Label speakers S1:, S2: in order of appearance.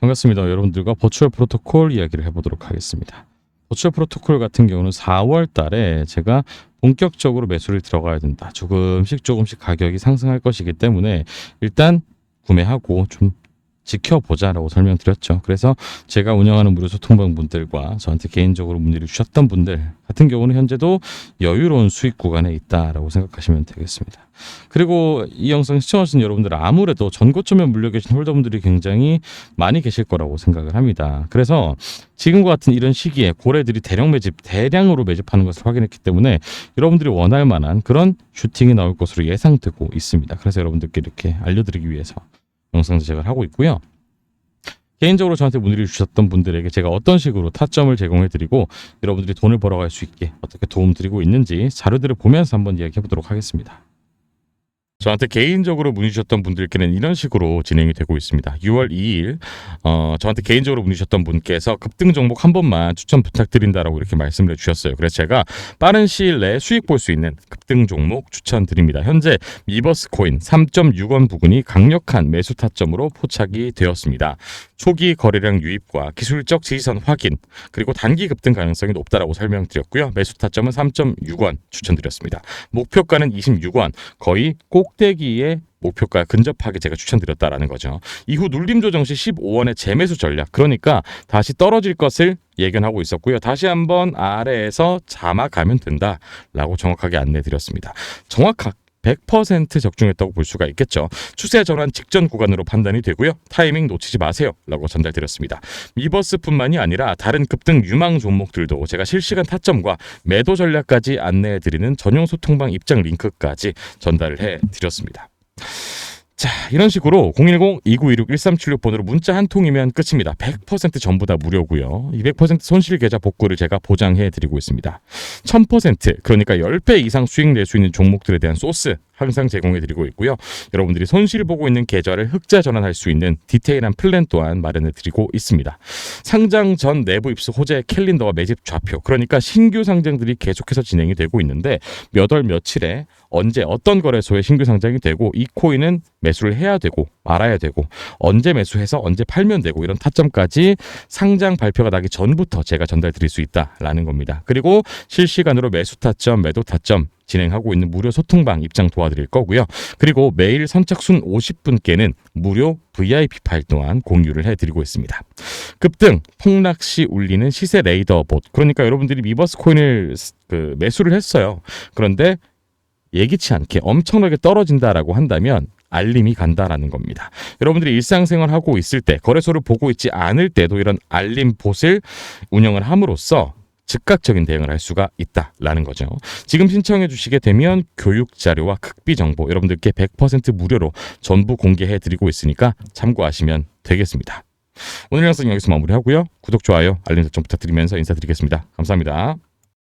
S1: 반갑습니다. 여러분들과 버추얼 프로토콜 이야기를 해보도록 하겠습니다. 버추얼 프로토콜 같은 경우는 4월 달에 제가 본격적으로 매수를 들어가야 된다. 조금씩 조금씩 가격이 상승할 것이기 때문에 일단 구매하고 좀 지켜보자라고 설명드렸죠. 그래서 제가 운영하는 무료 소통방 분들과 저한테 개인적으로 문의를 주셨던 분들 같은 경우는 현재도 여유로운 수익 구간에 있다라고 생각하시면 되겠습니다. 그리고 이 영상 시청하시는 여러분들 아무래도 전고점에 물려 계신 홀더분들이 굉장히 많이 계실 거라고 생각을 합니다. 그래서 지금과 같은 이런 시기에 고래들이 대량 매집, 대량으로 매집하는 것을 확인했기 때문에 여러분들이 원할 만한 그런 슈팅이 나올 것으로 예상되고 있습니다. 그래서 여러분들께 이렇게 알려드리기 위해서 영상 제작을 하고 있고요. 개인적으로 저한테 문의를 주셨던 분들에게 제가 어떤 식으로 타점을 제공해드리고 여러분들이 돈을 벌어갈 수 있게 어떻게 도움드리고 있는지 자료들을 보면서 한번 이야기해 보도록 하겠습니다. 저한테 개인적으로 문의 주셨던 분들께는 이런 식으로 진행이 되고 있습니다. 6월 2일 어, 저한테 개인적으로 문의 주셨던 분께서 급등 종목 한 번만 추천 부탁드린다라고 이렇게 말씀을 해주셨어요. 그래서 제가 빠른 시일 내에 수익 볼 수 있는 급등 종목 추천드립니다. 현재 미버스 코인 3.6원 부근이 강력한 매수 타점으로 포착이 되었습니다. 초기 거래량 유입과 기술적 지지선 확인 그리고 단기 급등 가능성이 높다라고 설명드렸고요. 매수 타점은 3.6원 추천드렸습니다. 목표가는 26원 거의 꼭 대기에 목표가 근접하게 제가 추천드렸다라는 거죠. 이후 눌림 조정 시 15원의 재매수 전략 그러니까 다시 떨어질 것을 예견하고 있었고요. 다시 한번 아래에서 자막하면 된다라고 정확하게 안내드렸습니다. 정확하 100% 적중했다고 볼 수가 있겠죠. 추세 전환 직전 구간으로 판단이 되고요. 타이밍 놓치지 마세요. 라고 전달드렸습니다. 미버스뿐만이 아니라 다른 급등 유망 종목들도 제가 실시간 타점과 매도 전략까지 안내해드리는 전용 소통방 입장 링크까지 전달을 해드렸습니다. 자, 이런 식으로 010-2926-1376번으로 문자 한 통이면 끝입니다. 100% 전부 다 무료고요. 200% 손실 계좌 복구를 제가 보장해 드리고 있습니다. 1000% 그러니까 10배 이상 수익 낼 수 있는 종목들에 대한 소스 항상 제공해 드리고 있고요. 여러분들이 손실 보고 있는 계좌를 흑자 전환할 수 있는 디테일한 플랜 또한 마련해 드리고 있습니다. 상장 전 내부 입수 호재 캘린더와 매집 좌표 그러니까 신규 상장들이 계속해서 진행이 되고 있는데 몇 월 며칠에 언제 어떤 거래소에 신규 상장이 되고 이 코인은 매수를 해야 되고 말아야 되고 언제 매수해서 언제 팔면 되고 이런 타점까지 상장 발표가 나기 전부터 제가 전달 드릴 수 있다라는 겁니다. 그리고 실시간으로 매수 타점, 매도 타점 진행하고 있는 무료 소통방 입장 도와드릴 거고요. 그리고 매일 선착순 50분께는 무료 VIP 파일 또한 공유를 해드리고 있습니다. 급등, 폭락 시 울리는 시세 레이더 봇. 그러니까 여러분들이 미버스 코인을 그 매수를 했어요. 그런데 예기치 않게 엄청나게 떨어진다라고 한다면 알림이 간다라는 겁니다. 여러분들이 일상생활 하고 있을 때 거래소를 보고 있지 않을 때도 이런 알림 봇을 운영을 함으로써 즉각적인 대응을 할 수가 있다라는 거죠. 지금 신청해 주시게 되면 교육 자료와 극비 정보 여러분들께 100% 무료로 전부 공개해 드리고 있으니까 참고하시면 되겠습니다. 오늘 영상 여기서 마무리하고요. 구독, 좋아요, 알림 설정 부탁드리면서 인사드리겠습니다. 감사합니다.